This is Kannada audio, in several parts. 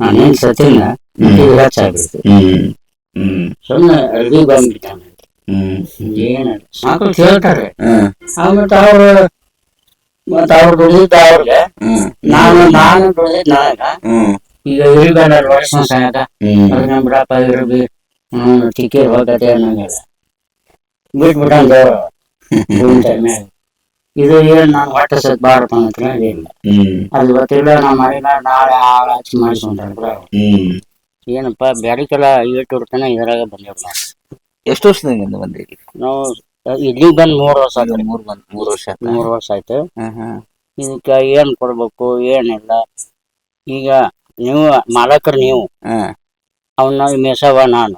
ನಾನೇನ್ ಹೆಚ್ಚಾಗ್ಬಿಡ್ತು ಹ್ಮ್. ಹ್ಮ್. ಸುಮ್ಮನೆ ಅರ್ಬಿ ಬಂದ್ಬಿಟ್ಟಾನೆ. ಹ್ಮ್. ಏನ? ಮಕ್ಳು ಕೇಳ್ತಾರೆ. ಆಮೇಲೆ ಅವ್ರು ಮತ್ತ ಅವ್ರು ದುಡಿದ ಅವ್ರಿಗೆ ನಾನು ನಾನು ದುಡಿದ ನಾಗ ಈಗ ಇರಿಬೇಡ ವರ್ಷ ಅದನ್ನ ಬಿಡಪ್ಪ ಇರ್ಬಿ ಟಿಕೆಟ್ ಹೋಗತ್ತೆ ಅನ್ನಂಗಿಲ್ಲ ಬಿಟ್ಬಿಟ್ಟ ದೇವ್ರು ಇದು ಏನ್ ನಾನು ಹೊಟ್ಟೆ ಸತ್ ಬಾರಪ್ಪ ಅಂತ ಇಲ್ಲ. ಹ್ಮ್. ಅದು ಗೊತ್ತಿಲ್ಲ ನಮ್ಮ ಮನೆಗ ನಾಳೆ ಆಳ ಹಚ್ಚಿ ಮಾಡಿಸ್ಕೊಂಡ್ರ ಹ್ಮ್. ಏನಪ್ಪ ಬ್ಯಾರಿಕೆಲ್ಲ ಐವತ್ತು ತನ ಇದ್ರಾಗ ಬಂದಿರಲ್ಲ ಎಷ್ಟು ವರ್ಷದಿಂದ ಬಂದ್ರಿ? ನಾವು ಇಲ್ಲಿ ಬಂದ್ ಮೂರ್ ವರ್ಷ ಆಯ್ತು. ಮೂರ್ ಬಂದು ಮೂರ್ ವರ್ಷ ಮೂರು ವರ್ಷ ಆಯ್ತು. ಇದಕ್ಕ ಏನ್ ಕೊಡ್ಬೇಕು ಏನಿಲ್ಲ. ಈಗ ನೀವು ಮಾಲಕರು ನೀವು. ಅವನ್ನ ಮೇಸವ ನಾನು.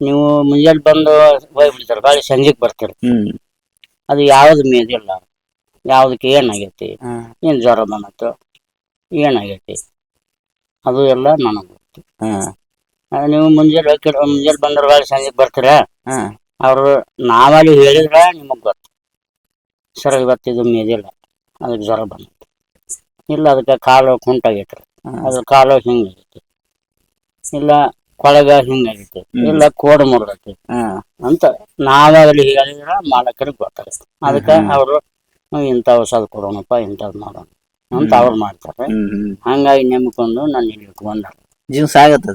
ನೀವು ಮುಂಜಾನೆ ಬಂದು ಹೋಗ್ಬಿಡ್ತಾರೆ ಬಾಳಿ ಸಂಜೆಗೆ ಬರ್ತೀರಿ. ಹ್ಮ್. ಅದು ಯಾವ್ದು ಮೇದಿಲ್ಲ ಯಾವ್ದಕ್ಕೆ ಏನಾಗೈತಿ? ಏನು ಜ್ವರ ಬಂದತ್ತು ಏನಾಗೈತಿ? ಅದು ಎಲ್ಲ ನನಗೆ ಗೊತ್ತು. ಆ, ನೀವು ಮುಂಜಾನೆ ಹೋಗಿ ಮುಂಜಾನೆ ಬಂದ್ರ ಬಾಳಿ ಸಂಜೆಗೆ ಬರ್ತೀರಾ? ಅವರು ನಾವಲ್ಲಿ ಹೇಳಿದ್ರೆ ನಿಮಗೆ ಗೊತ್ತು. ಸರ್ ಇವತ್ತು ಇದು ಮೇದಿಲ್ಲ ಅದಕ್ಕೆ ಜ್ವರ ಬಂದೈತಿ. ಇಲ್ಲ ಅದಕ್ಕೆ ಕಾಲು ಕುಂಟಾಗೈತ್ರಿ. ಅದ್ರ ಅದು ಕಾಲು ಹಿಂಗಾಗೈತಿ. ಇಲ್ಲ ಕೊಳಗ ಹಿಂಗಾಗೈತಿ. ಇಲ್ಲ ಕೋಡ್ ಮುರ್ದೈತಿ. ಅಂತ ನಾವಾಗಲಿ ಹೇಳಿದ್ರ ಮಾಲಕರಿಗೆ ಗೊತ್ತಾಗುತ್ತೆ. ಅದಕ್ಕೆ. ಅವರು ಇಂಥ ಔಷಧ ಕೊಡೋಣಪ್ಪ ಇಂಥದ್ ಮಾಡೋಣ. ಅಂತ. ಅವ್ರು ಮಾಡ್ತಾರೆ. ಹಂಗಾಗಿ ನೆಮ್ಕೊಂಡು ನಾನು ಇಲ್ಲಿ ಇಟ್ಕೊಂಡ ಜೀವನ ಸಾಗತ್ತ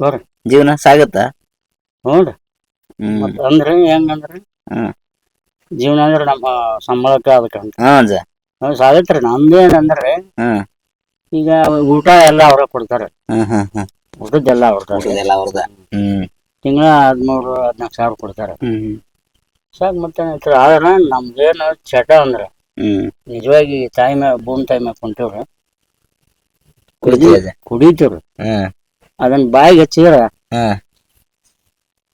ಬರ್ರಿ. ಜೀವನ ಸಾಗತ್ತ? ನೋಡ್ರಿ. ಮತ್ತೆ ಅಂದ್ರೆ ಹೆಂಗಂದ್ರೆ. ಜೀವನ ಅಂದ್ರೆ ನಮ್ಮ ಸಂಬಳಕ್ಕೆ ಅದಕ್ಕಂತ ಸಾಗತ್ರಿ ನಮ್ದೇನಂದ್ರೆ ಈಗ ಊಟ ಎಲ್ಲ ಅವ್ರ ಕೊಡ್ತಾರೆ. ಹ್ಮ್ ಅವ್ರದ್ದು ಅವ್ರ್ದ. ಹ್ಮ್. ತಿಂಗಳ ಹದಿಮೂರು ಹದಿನಾಲ್ಕು ಸಾವಿರ ಕೊಡ್ತಾರೆ. ಹ್ಮ್ ಸಾಕ್ ಮತ್ತೆ ಏನಾಯ್ತು? ಆದ್ರೆ ನಮ್ದೇನು ಚಟ ಅಂದ್ರೆ ಹ್ಮ್. ನಿಜವಾಗಿ ತಾಯಿ ಮ್ಯಾಗ ಭೂಮಿ ತಾಯಿ ಮ್ಯಾಗ ಕುಂತೀವ್ರಿ ಕುಡಿತೀವಿ ಅದ. ಕುಡಿತೀವ್ರಿ. ಹ್ಮ್ ಅದನ್ನ ಬಾಯಿಗೆ ಹಚ್ಚಿದ್ರೆ ಹಾ.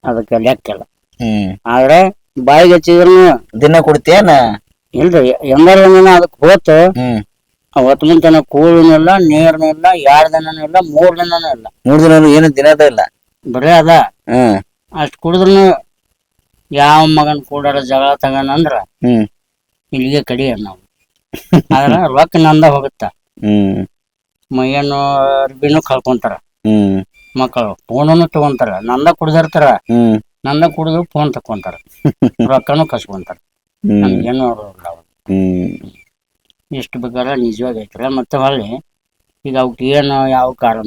ಅದಕ್ಕೆ ಲೆಕ್ಕಿಲ್ಲ ಹ್ಮ್. ಆದ್ರೆ ಬಾಯಿಗೆ ಹಚ್ಚಿದ್ರು ದಿನ ಕುಡಿತೇನ ಇಲ್ರಿ ಎಂದಾರ ಅದಕ್ಕೆ ಹೋತು ಹ್ಮ್. ಅವತ್ತು ಮುಂತನ ಕೂಳಿನಿಲ್ಲ ನೀರ್ನಿಲ್ಲ ಎರಡ್ ದಿನನೂ ಇಲ್ಲ ಮೂರ್ ದಿನನೂ ಇಲ್ಲ ಮೂರ್ ದಿನ ಏನು ದಿನದ ಇಲ್ಲ. ಬರೇ ಅದ. ಹ್ಮ್ ಅಷ್ಟ್ ಕುಡಿದ್ರು ಯಾವ ಮಗನ್ ಕೂಡಾರ ಜಗಳ ತಗನ ಅಂದ್ರ ಹ್ಮ್. ಇಲ್ಲಿಗೆ ಕಡಿ ನಾವು. ಆದ್ರ ರೊಕ್ಕ ನಂದ ಹೋಗುತ್ತ. ಹ್ಮ್. ಮೈಯನ್ನು ಅರ್ಬಿನು ಕಳ್ಕೊಂತಾರ. ಹ್ಮ್. ಮಕ್ಕಳು ಫೋನನ್ನು ತಗೊಂತಾರ. ನಂದ ಕುಡ್ದಿರ್ತಾರ. ಹ್ಮ್. ನಂದ ಕುಡಿದು ಫೋನ್ ತಕೊಂತಾರ. ರೊಕ್ಕನು ಕಸ್ಕೊಂತಾರ. ಹ್ಮ್. ನಮ್ಗೇನು ಅವ್ರಲ್ಲ ಅವ್ರು. ಹ್ಮ್. ಎಷ್ಟು ಬೇಕಾದ್ರೆ ನಿಜವಾಗಿ ಐತ್ರಿ ಮತ್ತು ಹೊಳ್ಳಿ ಈಗ ಅವಕ್ಕೆ ಏನು ಯಾವ ಕಾರಣ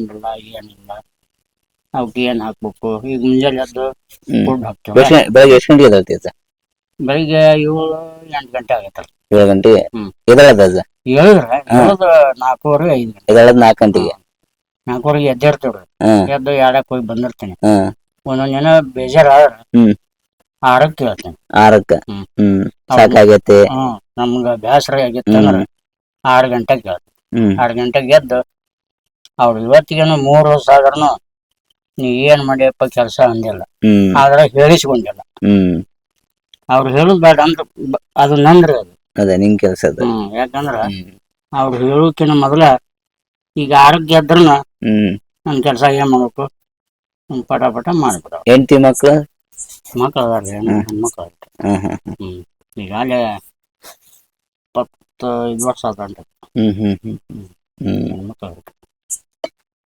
ಏನಿಲ್ಲ. ಅವಕ್ಕೆ ಏನು ಹಾಕ್ಬೇಕು? ಈಗ ಮುಂಜಾನೆ ಅದು. ಫುಡ್ ಹಾಕ್ತೇವೆ. ಬೆಳಗ್ಗೆ ಎಷ್ಟು ಗಂಟೆಗೆ ಎದ್ದೇಳ್ತಿ ಅಜ್ಜ? ಬೆಳಿಗ್ಗೆ ಏಳು ಎಂಟು ಗಂಟೆ ಆಗತ್ತಲ್ಲ ಏಳು ಗಂಟೆಗೆ. ಎದ್ದೇಳದ ಹೇಳಿದ್ರೆ ಹೇಳೋದು ನಾಲ್ಕೂವರೆ ಐದು ಗಂಟೆ. ಎದ್ದೇಳದ ನಾಲ್ಕು ಗಂಟೆಗೆ? ನಾಲ್ಕೂವರೆಗೆ ಎದ್ದಿರ್ತೀವ್ರಿ ಹ್ಮ್ ಎದ್ದು ಎರಡಕ್ಕೆ ಹೋಗಿ ಬಂದಿರ್ತೀನಿ. ಒಂದೊಂದ್ ಜನ ಬೇಜಾರಾದ್ರೆ ಹ್ಮ್. ಆರಕ್ಕೆ ಕೇಳ್ತೀನಿ. ಆರಕ್ಕೆ? ಹ್ಮ್. ಸಾಕಾಗೈತೆ. ಹ್ಮ್. ನಮ್ಗ ಬೇಸರ ಆಗಿತ್ತಂದ್ರ ಆರು ಗಂಟೆಗೆ ಗೆದ್ದು ಹ್ಮ್. ಆರು ಗಂಟೆಗೆ ಗೆದ್ದು ಅವ್ರು ಇವತ್ತಿಗೇನು ಮೂರು ವರ್ಷ ಆದ್ರೂ ನೀ ಏನ್ ಮಾಡಿಯಪ್ಪ ಕೆಲಸ ಅಂದಿಲ್ಲ. ಹ್ಮ್. ಆದ್ರೆ ಹೇಳಿಸ್ಕೊಂಡಿಲ್ಲ. ಹ್ಮ್. ಅವ್ರು ಹೇಳುದ್ ಬೇಡ ಅಂದ್ರೆ ಬ- ಅದು ನಂದ್ರಿ ಅದು. ಅದೇ ನಿಮ್ ಕೆಲಸ ಅದು. ಹ್ಮ್ ಯಾಕಂದ್ರ ಹ್ಮ್. ಅವ್ರು ಹೇಳೋಕಿನ ಮೊದಲ ಈಗ ಆರೋಗ್ಯ ಇದ್ರನ ಹ್ಮ್. ನನ್ ಕೆಲಸ ಏನ್ ಮಾಡ್ಬೇಕು? ಹ್ಮ್ ಪಟ ಪಟ ಮಾಡ್ಬಿಡ ಹೆಂಡತಿ ಮಕ್ಳು? ಮಕ್ಳು ಅದಾರ ಹ್ಮ್. ಹೆಣ್ಮಕ್ಳು ಹ್ಮ್ ಹ್ಮ್ ಹ್ಮ್. ಈಗಾಗಲೇ ಇಪ್ಪತ್ತೈದು ವರ್ಷ ಆದಂತ ಹ್ಮ್ ಹ್ಮ್ ಹ್ಮ್ ಹ್ಮ್ ಹೆಣ್ಮಕ್ಳು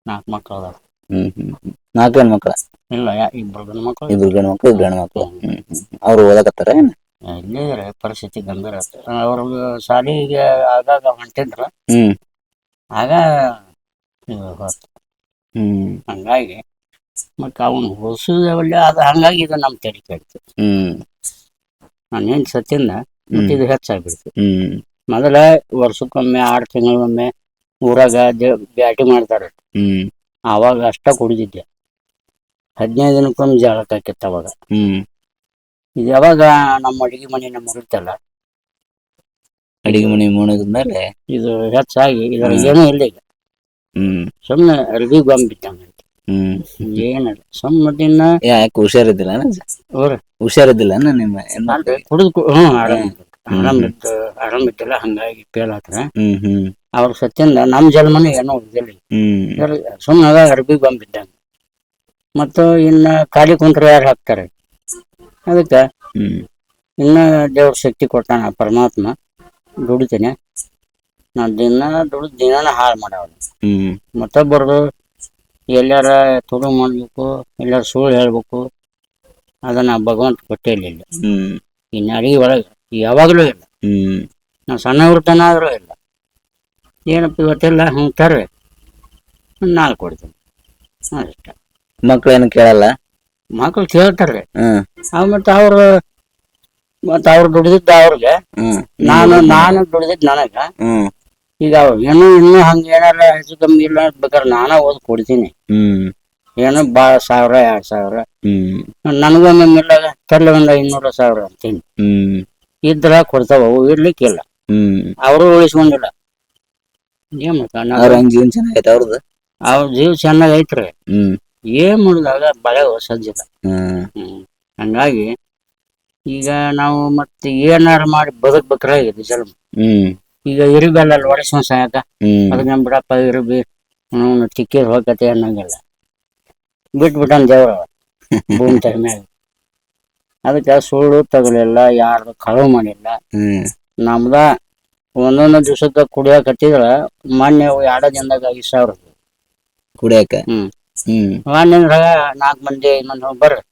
ನಾಲ್ಕು ಮಕ್ಕಳು. ಅದಾರ. ಹ್ಮ್ ಹ್ಮ್ ಹ್ಮ್. ನಾಲ್ಕು ಗಂಡು ಮಕ್ಕಳ? ಇಲ್ಲ ಯಾ ಇಬ್ರು ಗಂಡು ಮಕ್ಳು ಇಬ್ರು ಗಂಡು ಮಕ್ಕಳು ಇಬ್ರು ಹೆಣ್ಣು ಮಕ್ಳು ಹ್ಮ್. ಹ್ಮ್ ಅವ್ರು ಓದಕತ್ತಾರ ಏನ್? ಇಲ್ಲೇ ರೀ ಪರಿಸ್ಥಿತಿ ಗಂಭೀರ ಅವ್ರ ಅವ್ರಿಗೆ ಶಾಲೆಗೆ ಆಗಾಗ ಹೊಂಟಿದ್ರ. ಹ್ಮ್. ಆಗ ಇದು ಹೋತು. ಹ್ಮ್. ಹಂಗಾಗಿ ಮತ್ತೆ ಅವನು ಹೊಸದವಲ್ಲ ಅದು ಹಂಗಾಗಿ ಇದು ನಮ್ಮ ತೆರಿಗೆ ಕೇಳ್ತು ಹ್ಮ್. ಏನು ಸತ್ತಿಂದ ಮತ್ತೆ ಇದು ಹೆಚ್ಚಾಗ್ಬಿಡ್ತು. ಹ್ಮ್. ಮೊದಲ ವರ್ಷಕ್ಕೊಮ್ಮೆ ಆರು ತಿಂಗಳಿಗೊಮ್ಮೆ ಊರಾಗ ದೇ- ಬ್ಯಾಟಿ ಮಾಡ್ತಾರೆ. ಹ್ಮ್. ಆವಾಗ ಅಷ್ಟ ಕುಡಿದಿದ್ದೆ. ಹದಿನೈದು ದಿನಕ್ಕೊಮ್ಮೆ ಜಾಗಕ್ಕಾಕಿತ್ತು ಆಕಿತ್ತು ಅವಾಗ. ಹ್ಮ್. ಇದು ಯಾವಾಗ ನಮ್ಮ ಅಡಿಗೆ ಮನೆ ನಮ್ಮ ಮುಗಿತಲ್ಲ ಅಡಿಗೆ ಮನೆ ಮೇಲೆ ಇದು ಹೆಚ್ಚಾಗಿ ಇದ್ರ ಹ್ಮ್. ಏನೂ ಇಲ್ಲ ಈಗ. ಹ್ಮ್. ಸುಮ್ಮನೆ ಅರ್ಬಿ ಗೊಂಬಿಟ್ಟಂಗ ಹ್ಮ್. ಏನಲ್ಲ ಸುಮ್ಮನೆ ದಿನ ಯಾಕೆ ಹುಷಾರಿದ್ದಿಲ್ಲ ಅವ್ರ ಹುಷಾರಿದ್ದಿಲ್ಲ ನಿಮ್ಮ ಹೆಣ್ಮಕ್ಳು ಕುಡಿದು ಹ್ಞೂ ಆರಾಮ. ಹ್ಮ್. ಆರಾಮಿತ್ತಿಲ್ಲ ಇತ್ತು ಆರಾಮ ಇದ್ದಿಲ್ಲ ಹಂಗಾಗಿ ಫೇಲ್ ಆತ್ರ ಅವ್ರ ಸತ್ಯಂದ ನಮ್ಮ ಜನ್ಮನೇ ಏನೋ ಇದಿಲ್ಲ ಸುಮ್ಮನೆ ಅರ್ಬಿ ಗೊಂಬಿದ್ದಂಗ ಮತ್ತು ಇನ್ನ ಖಾಲಿ ಕುಂತ್ರೆ ಯಾರು ಹಾಕ್ತಾರೆ? ಅದಕ್ಕೆ ಹ್ಮ್. ಇನ್ನ ದೇವ್ರ ಶಕ್ತಿ ಕೊಟ್ಟಾನ ಪರಮಾತ್ಮ. ದುಡಿತೇನೆ. ನಾ ದಿನ ದುಡಿದು ದಿನಾನ ಹಾಳು ಮಾಡವ ಹ್ಮ್. ಮತ್ತೊಬ್ಬರದು ಎಲ್ಲಾರ ತುಡು ಮಾಡ್ಬೇಕು ಎಲ್ಲಾರ ಸುಳ್ಳು ಹೇಳ್ಬೇಕು. ಅದನ್ನ ಭಗವಂತ ಕೊಟ್ಟೇ ಹ್ಮ್. ಇನ್ನು ಅಡಿಗೆ ಒಳಗೆ ಯಾವಾಗಲೂ ಇಲ್ಲ. ಹ್ಮ್. ನಾವು ಸಣ್ಣ ಹುಡ್ತನ ಆದ್ರೂ ಇಲ್ಲ. ಏನಪ್ಪ ಇವತ್ತೆಲ್ಲ ಹ್ಞೂ ತರ್ರಿ. ನಾಲ್ಕು ಕೊಡ್ತೀನಿ. ಅಷ್ಟ. ಮಕ್ಳು ಏನು ಕೇಳಲ್ಲ? ಮಕ್ಕಳು ಕೇಳ್ತಾರೆ. ಹ್ಮ್. ಮತ್ತೆ ಅವ್ರು ಮತ್ತೆ ಅವ್ರು ದುಡಿದಿದ್ದ ಅವ್ರಿಗೆ. ಹ್ಮ್. ನಾನು ನಾನು ದುಡಿದಿದ್ದು ನನಗ. ಹ್ಮ್. ಈಗ ಅವ್ರು ಏನೋ ಇನ್ನೂ ಹಂಗೆ ಏನಾರ ಹೆಚ್ಚು ಕಮ್ಮಿ ಇಲ್ಲ ಅಂತ ಬೇಕಾದ್ರೆ ನಾನೇ ಓದಿ ಕೊಡ್ತೀನಿ. ಹ್ಮ್. ಏನೋ ಭಾಳ ಸಾವಿರ ಎರಡು ಸಾವಿರ. ಹ್ಮ್. ನನಗೊಮ್ಮೆ ಮಿಲ್ಲಾಗ ತರ್ಲಿ ಒಂದು ಐನೂರು ಸಾವಿರ ಅಂತೀನಿ. ಹ್ಮ್. ಇದ್ರ ಕೊಡ್ತಾವ ಅವು ಇರ್ಲಿಕ್ಕಿಲ್ಲ ಹ್ಮ್. ಅವರು ಉಳಿಸ್ಕೊಂಡಿಲ್ಲ. ಏನ್ ಅವ್ರ ಹಂಗ ಜೀವನ ಚೆನ್ನಾಗೈತೆ ಅವ್ರದ್ದು ಅವ್ರ ಜೀವ ಚೆನ್ನಾಗ್ ಐತ್ರಿ ಹ್ಮ್. ಏನ್ ಮಾಡಿದಾಗ ಬಳೆ ಹ್ಮ್. ಹ್ಮ್. ಹಂಗಾಗಿ ಈಗ ನಾವು ಮತ್ತೆ ಏನಾರ ಮಾಡಿ ಬದುಕ್ಬೇಕ್ರ ಈಗ ಸ್ವಲ್ಪ ಹ್ಮ್. ಈಗ ಇರಿಬೆಲ್ಲ ಹೊಡೆಸ್ಕೊಂಡ್ ಸಾಯಕ. ಅದನ್ನ ಅದಕ್ಕೆ ನಮ್ ಬಿಡಪ್ಪ ಇರುಬಿ. ಅವನು ತಿಕ್ಕಿ ಹೋಗತ್ತೆ ಅನ್ನಂಗಿಲ್ಲ. ಬಿಟ್ಬಿಟ್ಟನ್ ದೇವ್ರ ಭೂಮಿ ಮ್ಯಾಗ. ಅದಕ್ಕೆ ಸುಳ್ಳು ತಗಲಿಲ್ಲ ಯಾರ್ದು ಕಳವು ಮಾಡಿಲ್ಲ. ಹ್ಮ್. ನಮ್ದ ಒಂದೊಂದು ದಿವ್ಸಕ್ಕೆ ಕುಡಿಯಕತ್ತಿದ್ರ ಮೊನ್ನೆ ಅವು ಎರಡ ದಿನದಾಗ ಐದು ಸಾವಿರ ಕುಡಿಯಾಕ? ಹ್ಮ್. ಹ್ಮ್. ಮೊನ್ನೆದ್ರಾಗ ನಾಲ್ಕು ಮಂದಿ ಇನ್ನೊಂದು ಬರ್ರಿ.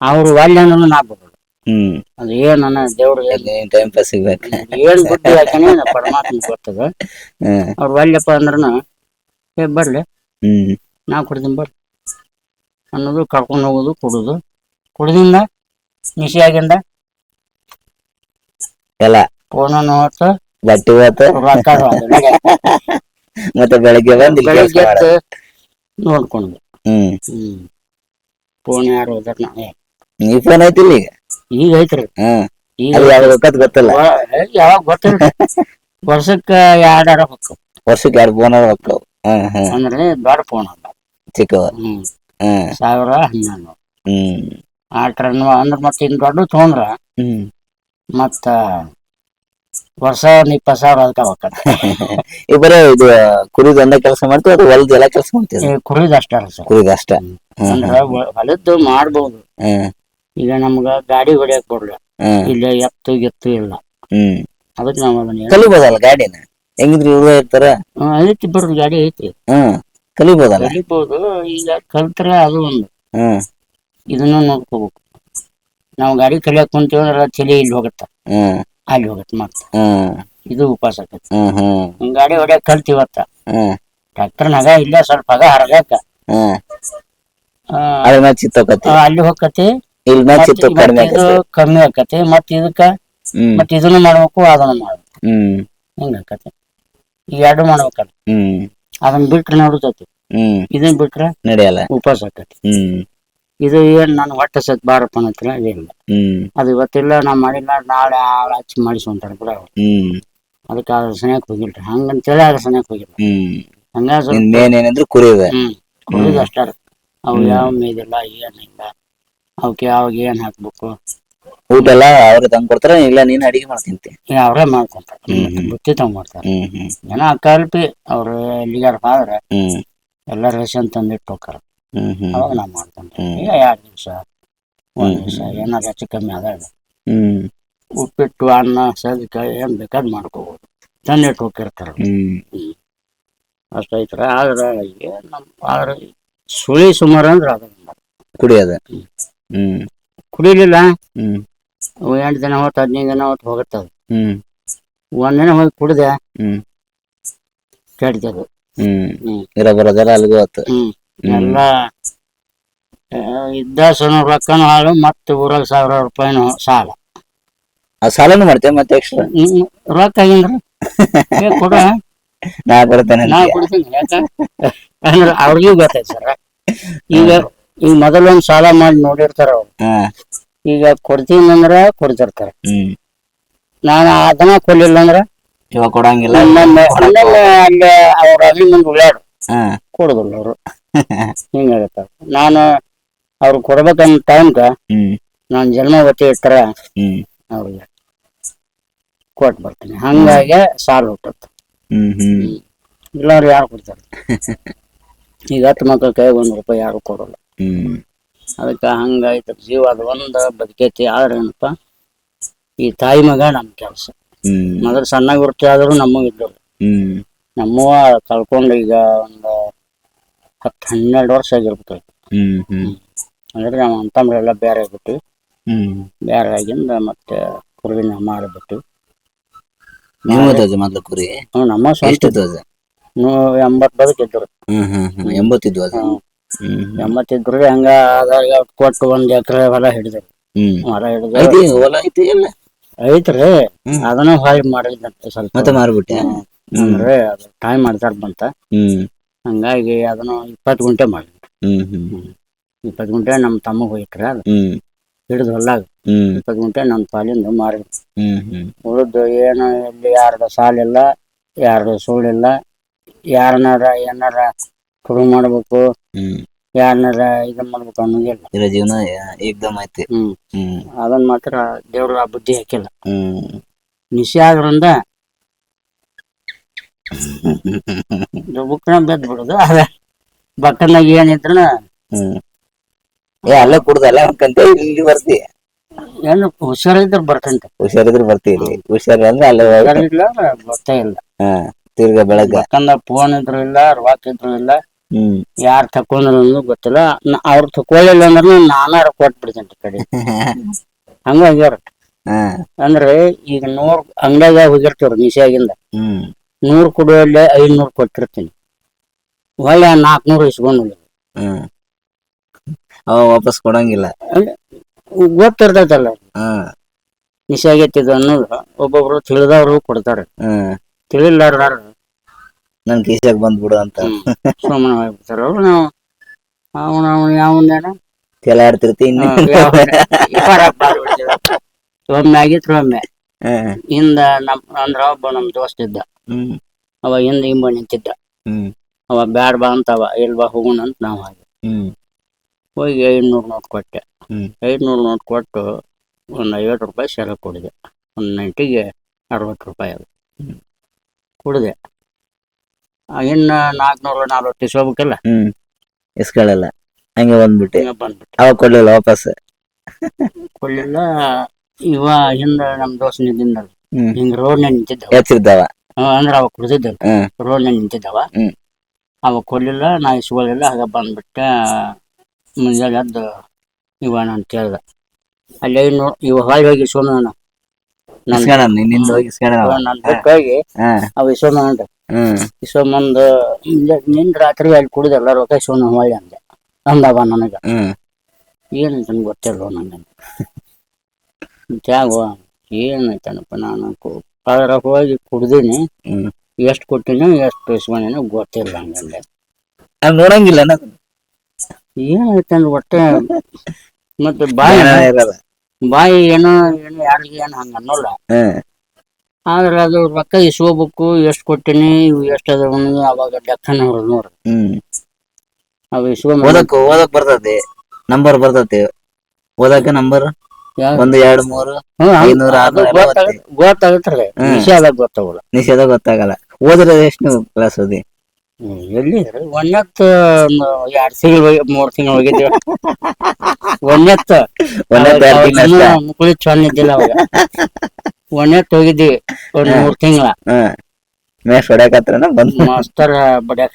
ಅವ್ರು ಒಳ್ಳೆ ಅಂದ್ರೆ ನಾ ಬರೋದು ಹ್ಮ್. ಅದು ನನ್ನ ದೇವ್ರು ಏನ್ ಟೈಮ್ ಪಾಸ್ ಸಿಗ್ಬೇಕ ಏನ್ ಬುದ್ಧಿ ಹಾಕ್ಯಾನೆ ಪರಮಾತ್ಮ ಗೊತ್ತದ ಹ್ಮ್. ಅವ್ರು ಒಳ್ಳೆಪ್ಪ ಅಂದ್ರನ ಏ ಬರ್ಲಿ. ಹ್ಮ್. ನಾ ಕುಡ್ತೀನಿ ಬರ್ರಿ. ಅನ್ನೋದು ಕರ್ಕೊಂಡು ಹೋಗೋದು ಕುಡುದು. ಕುಡ್ದಿಂದ ಆಗಿಂದ ಎಲ್ಲ. ಫೋನ್ ನೋಡ್ತು ಬಟ್ಟೆ ಹೋತು ರೊಕ್ಕ. ಮತ್ತೆ ಬೆಳಗ್ಗೆ ಬಂದು ಇಲ್ಲಿ ಬೆಳಿಗ್ಗೆ ಎದ್ದು ನೋಡ್ಕೊಂಡು ಹ್ಮ್. ಹ್ಮ್. ಫೋನ್ ಯಾರು ಹೋದ್ರ ನಾವೇ. ಈ ಫೋನ್ ಐತಿಲ್ಲ ಈಗ? ಈಗ ಐತ್ರಿ ಹ್ಮ್. ಈಗ ಯಾವಾಗ ಗೊತ್ತಾತ್ ಗೊತ್ತಲ್ಲ? ಯಾವಾಗ ಗೊತ್ತಿಲ್ಲ. ವರ್ಷಕ್ಕ ಎರಡಾರ ಹೊಕ್ಕು ವರ್ಷಕ್ಕೆ ಎರಡು ಫೋನ್ ಹ್ಮ್ ಅಂದ್ರೆ ದೊಡ್ಡ ಫೋನ್ ಅಲ್ಲ ಚಿಕ್ಕವ ಹ್ಮ್. ಹ್ಮ್. ಸಾವಿರ ಹನ್ನೊಂದು ಹ್ಮ್. ಆ ಟ್ರನ್ ಅಂದ್ರೆ ಮತ್ತೆ ಇನ್ ದೊಡ್ಡ ತೊಗೊಂಡ್ರ ಹ್ಮ್. ಮತ್ತ ವರ್ಷ ಇಪ್ಪತ್ತು ಸಾವಿರ ಅದಕ್ಕೆ ಹೋಗ್ತದೆ ಈ ಇದು ಕುರಿದ ಒಂದೇ ಕೆಲಸ ಮಾಡ್ತೀವಿ ಅದು ಹೊಲದ ಎಲ್ಲ ಕೆಲಸ ಮಾಡ್ತೀವಿ ಕುರಿದ ಅಷ್ಟೇ ಸರ್. ಕುರಿದ ಅಷ್ಟ? ಅಂದ್ರೆ ಹೊಲದ್ದು ಮಾಡ್ಬೋದು. ಹ್ಮ್. ಈಗ ನಮ್ಗ ಗಾಡಿ ಹೊಡಿಯಕ್ ಕೊಡ್ಲ ಇಲ್ಲ ಎತ್ತು ಗೆತ್ತು ಇಲ್ಲ. ಹ್ಮ್. ಅದಕ್ಕೆ ನಾವು ಅದನ್ನ ಕಲಿಬೋದಲ್ಲ ಗಾಡಿನ? ಹೆಂಗಿದ್ರು ಇವ್ರು ಇರ್ತಾರ? ಐತಿ ಬರ್ರಿ ಗಾಡಿ ಐತಿ. ಹ್ಮ್. ಕಲಿಬೋದಲ್ಲ? ಕಲಿಬಹುದು ಈಗ ಕಲ್ತ್ರ ಅದು ಒಂದು. ಹ್ಮ್. ಇದನ್ನ ನೋಡ್ಕೋಬೇಕು. ನಾವು ಗಾಡಿ ಕಲಿಯಕ್ ಕುಂತೀವಿ ಅಂದ್ರೆ ತಲೆ ಇಲ್ಲಿ ಹೋಗುತ್ತ. ಹ್ಮ್. ಅಲ್ಲಿ ಹೋಗುತ್ತೆ ಮತ್ತೆ ಹ್ಮ್. ಇದು ಉಪವಾಸ ಆಕೈತಿ ಹ್ಮ್ ಹ್ಮ್. ಹಿಂಗ್ ಗಾಡಿ ಹೊಡ್ಯಾಕ್ ಕಲ್ತಿವತ್ತ ಹ್ಮ್. ಟ್ರ್ಯಾಕ್ಟರ್ ನಗ ಇಲ್ಲೇ ಸ್ವಲ್ಪ ಆಗ ಹರಗಾಕ ಹ್ಮ್. ಆ, ಅದ್ರ ಮ್ಯಾಲ ಚಿತ್ತೋಕತಿ ಆ, ಅಲ್ಲಿ ಹೋಗತಿ ಇಲ್ಲಿ ಮ್ಯಾಲ ಚಿತ್ತು ಕಡಿಮೆ ಇದು ಆಗತ್ತೆ. ಕಮ್ಮಿ ಆಕತಿ ಮತ್ ಇದಕ್ಕ ಹ್ಮ್. ಮತ್ ಇದನ್ನು ಮಾಡ್ಬೇಕು ಅದನ್ನು ಮಾಡ್ಬೇಕು. ಹ್ಮ್. ಹಿಂಗ ಆಕತಿ ಈ ಎರಡು ಮಾಡ್ಬೇಕಲ್ಲ. ಹ್ಮ್. ಅದನ್ನ ಬಿಟ್ರೆ ನೋಡ್ತತಿ. ಹ್ಮ್. ಇದನ್ನ ಬಿಟ್ರೆ ನಡೆಯಲ್ಲ. ಉಪವಾಸ ಆಕತಿ ಹ್ಮ್. ಇದು ಏನ್ ನನ್ ಹೊಟ್ಟೆ ಸತ್ ಬಾರಪ್ಪ ಅನ್ನತ್ರ ಹ್ಮ್. ಅದು ಇವತ್ತಿಲ್ಲ ನಾ ಮಾಡಿಲ್ಲ ನಾಳೆ ಆಳ್ ಹಚ್ಚಿ ಮಾಡಿಸ್ಕೊಂತಾರ ಕೂಡ ಅವ್ರು. ಹ್ಮ್. ಅದಕ್ಕೆ ಅದ್ರ ಸನಿಯಕ್ ಹೋಗಿಲ್ರಿ. ಹಂಗಂತೇಳಿ ಅದ್ರ ಸನಿಯಕ್ ಹೋಗಿಲ್ಲ. ಹ್ಮ್. ಹಂಗ ನಿನ್ ಮೇನ್ ಏನಂದ್ರೆ ಕುರಿವೆ ಹ್ಮ್. ಕುಡಿದ ಅಷ್ಟಾರ ಅವು. ಯಾವ ಮೇದಿಲ್ಲ ಏನಿಲ್ಲ. ಅವಕ್ಕೆ ಯಾವಾಗ ಏನ್ ಹಾಕ್ಬೇಕು. ಊಟ ಎಲ್ಲ ಅವ್ರು ತಂದ್ ಕೊಡ್ತಾರ ಇಲ್ಲ ನೀನ್ ಅಡಿಗೆ ಮಾಡ್ತಿಂತಿ ಏ ಅವ್ರೇ ಮಾಡ್ಕೊಂತಾರ. ಬುತ್ತಿ ತಗೊಂಡ್ಬರ್ತಾರ ಹ್ಮ್ ಹ್ಮ್. ಏನೋ ಕಲ್ಪಿ ಅವ್ರು ಎಲ್ಲಿಗಾರ ಆದ್ರೆ ಹ್ಮ್. ಎಲ್ಲ ರೇಷನ್ ತಂದಿಟ್ಟು ಹೋಗ್ತಾರ. ಅವಾಗ ನಾ ಮಾಡ್ಕೊಂತ ಹ್ಮ್. ಈಗ ಎರಡು ದಿವಸ ಒಂದು ನಿಮಿಷ ದಿವಸ ಏನಾರ ಹೆಚ್ಚು ಕಮ್ಮಿ ಆದಾಗ. ಉಪ್ಪಿಟ್ಟು ಅನ್ನ ಸೌತೆಕಾಯಿ ಏನ್ ಬೇಕಾದ್ ಮಾಡ್ಕೋಬಹುದು ತಂದಿಟ್ಟು ಹೋಗಿರ್ತಾರ ಹ್ಮ್. ಅಷ್ಟೈತ್ರ ಆದ್ರೆ ಏನು ನಮ್ಮ ಆದ್ರೆ ಸುಳಿ ಸುಮಾರು ಅಂದ್ರೆ ಅದ ಕುಡಿಯೋದ. ಹ್ಮ್. ಕುಡಿಲಿಲ್ಲ. ಎಂಟು ದಿನ ಹೊತ್ತು ಹದಿನೈದು ದಿನ ಹೊತ್ತು ಹೋಗುತ್ತದು ಹ್ಮ್. ಒಂದಿನ ಹೋಗಿ ಕುಡಿದೆ. ಹ್ಮ್. ಕೆಡ್ತದು ಹ್ಮ್. ಹ್ಮ್. ಇರ ಬರೋದಲ್ಲ ಅಲ್ಲಿಗೂ ಹ್ಮ್. ಎಲ್ಲ ಇದ್ದ ಸಣ್ಣ ರೊಕ್ಕನೂ ಹಾಳು ಮತ್ತೆ ಊರಾಗ ಸಾವಿರ ರೂಪಾಯಿನೂ ಸಾಲ. ಆ ಸಾಲನು ಮಾಡ್ತೇವೆ ಮತ್ತೆ ಎಕ್ಸ್ಟ್ರಾ ಹ್ಮ್, ರೊಕ್ಕ ಏ ಕೊಡ. ನಾ ಬರ್ತೇನೆ ನಾ ಕೊಡ್ತೀನಿ ಯಾಕ? ಅಂದ್ರೆ ಅವ್ರಿಗೂ ಗೊತ್ತೈತೆ ಸರ್. ಈಗ ಈಗ ಮೊದಲೊಂದು ಸಾಲ ಮಾಡಿ ನೋಡಿರ್ತಾರ ಅವ್ರು. ಹಾ. ಈಗ ಕೊಡ್ತೀನಿ ಅಂದ್ರೆ ಕೊಡ್ತಿರ್ತಾರ. ಹ್ಮ್. ನಾನು ಅದನ್ನ ಕೊಡ್ಲಿಲ್ಲ ಅಂದ್ರೆ ಇವಾಗ ಕೊಡಂಗಿಲ್ಲ. ಒಮ್ಮೊಮ್ಮೆ ಒಮ್ಮೊಮ್ಮೆ ಅಲ್ಲಿ ಅವ್ರ ಅಲ್ಲಿ ಮುಂದೆ ಉಳ್ಳಾಡು. ಹಾ. ಕೊಡುದಿಲ್ಲ ಅವರು. ಹಿಂಗಾಗತ್ತ. ನಾನು ಅವ್ರು ಕೊಡ್ಬೇಕನ್ನ ಟೈಮ್ಗ ಹ್ಮ್. ನಾನು ಜನ್ಮ ಒತ್ತಿ ಇಟ್ಟಾರ ಹ್ಮ್. ಅವ್ರಿಗೆ ಕೊಟ್ ಬರ್ತೀನಿ. ಹಂಗಾಗಿ ಸಾಲ ಹುಟ್ಟುತ್ತೆ. ಹ್ಮ್ ಹ್ಮ್. ಯಾರು ಕೊಡ್ತಾರೆ? ಈಗ ಹತ್ತು ಮಕ್ಕಳ ಕೈ ಒಂದು ರೂಪಾಯಿ ಯಾರು ಕೊಡಲ್ಲ. ಹ್ಮ್. ಅದಕ್ಕೆ ಹಂಗಾಯ್ತು. ಜೀವ ಅದು ಒಂದು ಬದುಕೈತಿ. ಆದ್ರೆ ಏನಪ್ಪ? ಈ ತಾಯಿ ಮಗ ನಮ್ಮ ಕೆಲಸ. ಹ್ಮ್. ಮೊದಲು ಸಣ್ಣಾಗಿ ವೃತ್ತಿ ಆದರೂ ನಮಗೆ ಇದ್ದವು ಹ್ಮ್. ನಮ್ಮವ್ವ ಕಳ್ಕೊಂಡು ಈಗ ಒಂದು ಹತ್ತು ಹನ್ನೆರಡು ವರ್ಷ ಆಗಿರ್ಬೇಕು. ಹ್ಮ್ ಹ್ಮ್. ಅಂದ್ರೆ ನಮ್ಮ ಎಲ್ಲಾ ಬೇರೆ ಆಗ್ಬಿಟ್ಟು ಹ್ಮ್. ಬೇರೆ ಆಗಿಂದ ಮತ್ತೆ ಕುರಿನ ಮಾರಿಬಿಟ್ಟು ನೀವು ಧ್ವಜ ಮೊದ್ಲು ಕುರಿ ಹ್ಞೂ ನಮ್ಮ ಸ್ವಂತ ಎಷ್ಟು ಧ್ವಜ ನೂ ಎಂಬತ್ತು ಬದುಕಿದ್ರು ಹ್ಮ್ ಹ್ಮ್ ಹ್ಮ್. ಎಂಬತ್ತಿದ್ವು ಅದು ಹ್ಮ್. ಹ್ಮ್ ಎಂಬತ್ತಿದ್ರು ಹಂಗ ಕೊಟ್ಟು ಒಂದ್ ಎಕರೆ ಹೊಲ ಹಿಡಿದ್ರು ಹ್ಮ್. ಹೊಲ ಹಿಡಿದು ಐತಿ ಹೊಲ ಐತಿ ಎಲ್ಲ? ಐತ್ರಿ. ಹ್ಮ್. ಅದನ್ನ ಹೊಯ್ ಮಾಡಿದಂತೆ ಸ್ವಲ್ಪ. ಮತ್ತೆ ಮಾರ್ಬಿಟ್ಟೆ? ಹ್ಮ್. ಅಂದ್ರೆ ಅದು ಟೈಮ್ ಮಾಡ್ತಾರ ಬಂತ. ಹ್ಮ್. ಹಂಗಾಗಿ ಅದನ್ನ ಇಪ್ಪತ್ತು ಗುಂಟೆ ಮಾಡಿ ಹ್ಮ್ ಹ್ಮ್. ಇಪ್ಪತ್ತು ಗುಂಟೆ ನಮ್ಮ ತಮ್ಮ ಹೋಯ್ತ್ರಿ ಅದು. ಹ್ಮ್. ಹಿಡಿದು ಹೊಲ್ಲಾಗ ಹ್ಮ್. ಇಪ್ಪತ್ತು ಗುಂಟೆ ನಮ್ಮ ಪಾಲಿಂದ ಮಾರಿ ಹ್ಮ್ ಹ್ಮ್. ಉಳಿದು ಏನು ಇಲ್ಲಿ ಯಾರ್ದು ಸಾಲಿಲ್ಲ ಯಾರ್ದು ಸುಳ್ಳಿಲ್ಲ ಯಾರನ್ನಾರ ಏನಾರ ಶುರು ಮಾಡ್ಬೇಕು ಹ್ಮ್. ಯಾರನ್ನಾರ ಇದನ್ ಮಾಡ್ಬೇಕು ಅನ್ನೋಂಗಿಲ್ಲ. ಇರೋ ಜೀವನ ಏಕ್ದಮ್ ಐತಿ. ಹ್ಮ್. ಹ್ಮ್. ಅದನ್ ಮಾತ್ರ ದೇವ್ರ ಆ ಬುದ್ಧಿ ಹಾಕಿಲ್ಲ. ಹ್ಮ್. ನಿಶೆ ಆದ್ರಿಂದ ಬುಕ್ನ ಬೆದ್ ಬಿಡುದು ಅದ ಬಕ್ಕನಾಗ ಏನಿದ್ರು ಏ ಅಲ್ಲೇ ಕುಡ್ದಲ್ಲ ಅನ್ಕಂತೆ ಇಲ್ಲಿ ಬರ್ತಿ. ಏನು ಹುಷಾರಿದ್ರೆ ಬರ್ತಂತ ಹುಷಾರಿದ್ರೆ ಬರ್ತೀರಿ ಹುಷಾರ ಅಂದ್ರೆ ಅಲ್ಲೇ ಹುಷಾರಿಲ್ಲ ಗೊತ್ತೇ ಇಲ್ಲ. ಹಾ ತಿರ್ಗಾ ಬೆಳಗ್ಗೆ. ಬಕ್ಕಂದ ಫೋನ್ ಇದ್ರು ಇಲ್ಲ ರೊಕ್ಕ ಇದ್ರು ಇಲ್ಲ. ಹ್ಮ್. ಯಾರ್ ತಕೊಂಡ್ರು ಗೊತ್ತಿಲ್ಲ. ಅವ್ರು ತಕೊಳ್ಳಿಲ್ಲ ಅಂದ್ರೆ ನಾನಾ ರೊಕ್ಕ ಬಿಡ್ತೇನೆ ಕಡೆ. ಹಂಗ ಆಗ್ಯಾರ ಹಾ. ಅಂದ್ರೆ ಈಗ ನೋಡ್ ಅಂಗಡಿಯಾಗ ಹೋಗಿರ್ತೀವ್ರಿ ನಿಶೆಯಾಗಿಂದ ಹ್ಮ್. ನೂರ್ ಕುಡಿಯಲ್ಲೇ ಐನೂರು ಕೊಟ್ಟಿರ್ತೀನಿ. ಒಳ್ಳೆ ನಾಲ್ಕನೂರು ಇಸ್ಕೊಂಡು ಹ್ಮ್. ಅವ ವಾಪಸ್ ಕೊಡಂಗಿಲ್ಲ. ಗೊತ್ತಿರ್ತೈತಲ್ಲ. ಹ್ಮ್ ನಿಶೆ ಆಗೈತಿದು ಅನ್ನೋದು ಒಬ್ಬೊಬ್ರು ತಿಳಿದವ್ರು ಕೊಡ್ತಾರೆ. ಹ್ಮ್. ತಿಳಿಲಾರ ನನ್ ಕಿಶಾಗ ಬಂದ್ಬಿಡು ಅಂತ. ಸುಮ್ಮನೆ ಹೋಗ್ಬಿಡ್ತಾರ. ಅವ್ರು ನಾವು ಅವನ ಅವನು ಯಾವನೇನ ಕೆಲ ಇನ್ನು. ಒಮ್ಮೆ ಆಗಿತ್ತು ಒಮ್ಮೆ. ಹಿಂದ ನಮ್ ಅಂದ್ರ ಒಬ್ಬ ನಮ್ ದೋಸ್ತ ಇದ್ದ. ಹ್ಮ್. ಅವ ಹಿಂದ ಹಿಂಬ ನಿಂತಿದ್ದ. ಹ್ಮ್. ಅವ ಬ್ಯಾಡ್ ಬಾ ಅಂತವ ಇಲ್ ಬಾ ಹೋಗೋಣ ಅಂತ ನಾವ್ ಹಾಗೆ. ಹೋಗಿ ಐದ್ನೂರು ನೋಟ್ ಕೊಟ್ಟೆ. ಐದ್ನೂರ್ ನೋಟ್ ಕೊಟ್ಟು ಒಂದ್ ಐವತ್ತು ರೂಪಾಯಿ ಸೆರೆ ಕೊಡಿದೆ. ಒಂದ್ ನೈಂಟಿಗೆ ಅರವತ್ತು ರೂಪಾಯಿ ಅದು. ಕುಡಿದೆ. ಇನ್ನ ನಾಲ್ಕುನೂರ ನಲ್ವತ್ತು ಇಸ್ಕೋಬೇಕಲ್ಲ ಹ್ಮ್. ಇಸ್ಕೊಳ್ಳಲ್ಲ ಹಂಗೆ ಬಂದ್ಬಿಟ್ಟೆ. ಬಂದ್ಬಿಟ್ಟು. ಅವಾಗ ಕೊಡ್ಲಿಲ್ಲ ವಾಪಸ್. ಕೊಡ್ಲಿಲ್ಲ. ಇವ ಹಿಂದ ನಮ್ ದೋಸ್ತ ನಿಂತಿದ್ದಲ್ಲ ಹಿಂಗ ರೋಡ್ನ ನಿಂತಿದ್ದವ ಅವ ಅಂದ್ರ ಅವ ಕುಡಿದಿದ್ದಲ್ಲ ಹ್ಮ್. ನ ನಿಂತಿದ್ದವ. ಹ್ಮ್. ಅವ ಕೊಡ್ಲಿಲ್ಲ ನಾ ಇಸ್ಕೊಳ್ಳಿಲ್ಲ ಹಾಗ ಬಂದ್ಬಿಟ್ಟ ಮುಂಜಾನೆ ಎದ್ದು ಇವ ನಾನು ಕೇಳ್ದ ಅಲ್ಲಿ ಐನೂರು ಇವ ಹೊಳ್ಳಿ ಹೋಗಿ ಇಸ್ಕೊಂಡ ನಾನು ನನ್ ನಿನ್ನಿಂದ ಹೋಗಿ ಹಾ. ಅವ ಇಸ್ಕೊಂಡ್ ಹ್ಮ್. ಇಸ್ಕೊಂಬಂದು ನಿನ್ ರಾತ್ರಿ ಅಲ್ಲಿ ಕುಡಿದೆಲ್ಲ ರೊಕ್ಕ ಇಸ್ಕೊಂಡ್ ಹೊಳ್ಳಿ ಅಂದೆ. ಅಂದವ ನನಗ. ಹ್ಮ್. ಏನಂತ ಗೊತ್ತಿಲ್ಲ ನನಗೆ ತ್ಯಾಗೋ ಏನಾಯ್ತಾನಪ್ಪ ನಾನು ಕು- ಅದ್ರ ಹೋಗಿ ಕುಡ್ದೀನಿ. ಹ್ಮ್. ಎಷ್ಟು ಕೊಟ್ಟಿನೋ ಎಷ್ಟು ಇಸ್ಕೊಂಡಿನೋ ಗೊತ್ತಿಲ್ಲ ಹಂಗಂದೆ ನೋಡಂಗಿಲ್ಲ ಅನ್ನೋದು. ಏನಾಯ್ತಂದ್ರೆ ಒಟ್ಟೆ ಮತ್ತೆ ಬಾಯಿ ಬಾಯಿ ಏನೋ ಏನೋ ಯಾರಿಗೆ ಏನು ಹಂಗ ಅನ್ನೋಲ್ಲ. ಆದ್ರೆ ಅದು ರೊಕ್ಕ ಇಸ್ಕೋಬೇಕು ಎಷ್ಟು ಕೊಟ್ಟಿನಿ ಇವು ಎಷ್ಟು ಅವಾಗ ಲೆಕ್ಕನ ಅವ್ರು ನೋಡ್ರಿ. ಹ್ಮ್. ಅವು ಇಸ್ಕೊಂಡ್ ಓದಕ್ ಓದಕ್ ಬರ್ತತಿ. ನಂಬರ್ ಬರ್ತತಿ. ಓದಕ್ಕೆ ನಂಬರ್? ಒಂದು ಎರಡ್ ಮೂರು ಐನೂರ ಗೊತ್ತಾಗತ್ರಿ ಹ್ಮ್. ಗೊತ್ತಾಗಲ್ಲ. ನಿಷೇಧ ಗೊತ್ತಾಗಲ್ಲ. ಓದಿರೋ ಎಷ್ಟು ಕ್ಲಾಸ್ ಓದಿ? ಎಲ್ಲಿ? ಒಂದತ್ತು ಎರಡ್ ತಿಂಗಳು ಮೂರ್ ತಿಂಗಳು ಹೋಗಿದ್ದೀವಿ. ಅಷ್ಟೇ ಮುಕ್ಕಳಿ ಚೊನ್ನ ಇದ್ದಿಲ್ಲ ಅವಾಗ. ಒಂದತ್ತು ಹೋಗಿದ್ದೀವಿ ಒಂದ್ ಮೂರ್ ತಿಂಗಳ. ಹ್ಮ್. ಹೊಡ್ಯಾಕತ್ರ ಬಂದ್ ಮಾಸ್ತರ್ ಬಡಿಯಾಕ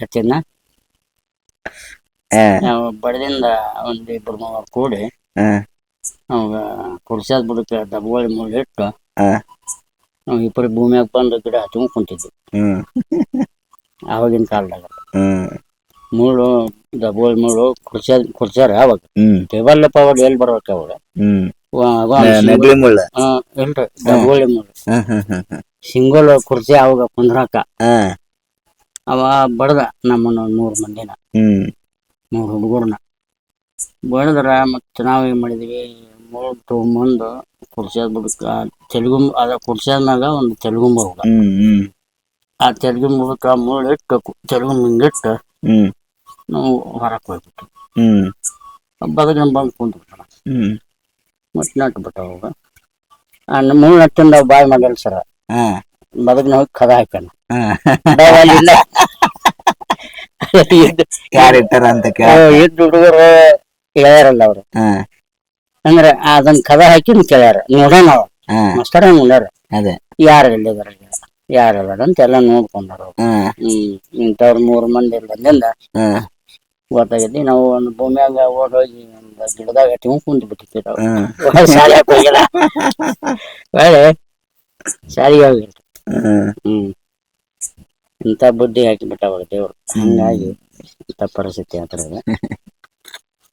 ಬಡದಿಂದ ಒಂದ್ ಇಬ್ರು ಮೂವರು ಕೂಡಿ ಅವಾಗ ಕುರ್ಸಾದ್ ಬುಡಕ್ಕೆ ಡಬ್ಬಗಳು ಮುಳ್ಳು ಇಟ್ಟು ಹ್ಮ್ ನಾವು ಇಬ್ಬರು ಭೂಮಿಯಾಗ ಬಂದು ಗಿಡ ಹಚ್ಕೊಂಡ್ ಕುಂತಿದ್ವಿ. ಹ್ಮ್. ಆವಾಗಿನ ಕಾಲದಾಗ. ಹ್ಮ್. ಮುಳ್ಳು ಡಬ್ಬಗಳು ಮುಳ್ಳು ಕುರ್ಸಾದ ಕುರ್ಸಾರ ಅವಾಗ. ಹ್ಮ್. ಟೇಬಲ್ ಪವರ್ ಎಲ್ಲಿ ಬರ್ಬೇಕು ಅವಾಗ ಹ್ಮ್. ವ- ನೆ- ನೆಗಳಿ ಮುಳ್ಳ ಇಲ್ರಿ ಸಿಂಗಲ್ ಕುರ್ಸಿ ಅವಾಗ ಕುಂದ್ರಾಕ. ಅವ ಬಡ್ದ ನಮ್ಮನ್ನ ಒಂದ್ ಮೂರ್ ಮಂದಿನ. ಹ್ಮ್. ಮೂರ್ ಹುಡುಗರ್ನ. ಬಡದ್ರ ಮತ್ತ ನಾವ್ ಏನ್ ಮಾಡಿದ್ವಿ. ಮೂರ್ ತಗೊಂಬಂದು ಕುರ್ಸಿಯಾದ ಬುಡಕ ತೆಲುಗು ಅದ ಕುರ್ಸಿಯಾದ ಮ್ಯಾಗ ಒಂದು ತೆಲುಗುಂಬ ಹೋಗ ಹ್ಮ್ ಆ ತೆಲುಗು ಬುಡಕ ಮುಳ್ಳು ಇಟ್ಟು ತೆಲುಗು ಹಿಂಗಿಟ್ಟು ಹ್ಮ್. ನಾವು ಹೊರಕ್ ಹೋಗ್ಬಿಟ್ಟು ಹ್ಮ್. ಬದಲಿನ ಬಂದು ಕುಂತ್ಬಿಟ್ಟ ಹ್ಮ್. ಮತ್ತೆ ನಟ್ಟು ಬಿಟ್ಟ ಅವಾಗ. ಆ ಮೂಳ್ ನಟ್ಟಿಂದ ಬಾಯ್ ಮಾಡಲ್ ಸರ. ಹಾ. ಬದಲಿನ ಹೋಗಿ ಕದ ಹಾಕ್ಯಾನ. ನಾವ್ ಅಲ್ಲಿಂದ ಅಂತ ಕೇಳ. ಇದ್ದ ಹುಡುಗರು ಹೇಳ್ಯಾರಲ್ಲ ಅವ್ರು. ಹಾ. ಅಂದ್ರೆ ಅದನ್ನ ಕದ ಹಾಕಿ ಕೇಳ್ಯಾರ. ನೋಡೋಣ ಅವ್ರು. ಹಾ. ಮಸ್ತರ ನೋಡ್ಯಾರ ಅದೇ. ಯಾರು ಯಾರು ಬೇಡ ಅಂತ ಎಲ್ಲ ನೋಡ್ಕೊಂಡಾರ ಅವ್ರು. ಹ್ಮ್ ಹ್ಮ್. ಇಂಥವ್ರು ಮೂರು ಮಂದಿ ಬಂದಿಂದ ಹ್ಮ್ ಗೊತ್ತಾಗೈತಿ ನಾವು ಒಂದು ಭೂಮಿಯಾಗ ಓಡೋಗಿ ಒಂದು ಗಿಡದಾಗ ಕುಂತ ಬಿಟ್ಟಿರ್ತೀವಿ ನಾವು. ಶಾಲೆಗೆ ಹೋಗಿಲ್ಲ. ಒಳ್ಳೆ ಶಾಲೆಗೆ ಹೋಗಿಲ್ಲ. ಹ್ಮ್ ಹ್ಮ್. ಇಂಥ ಬುದ್ಧಿ ಹಾಕಿ ಬಿಟ್ಟಾವ ದೇವ್ರು. ಹಂಗಾಗಿ ಇಂಥ ಪರಿಸ್ಥಿತಿ ಆತರ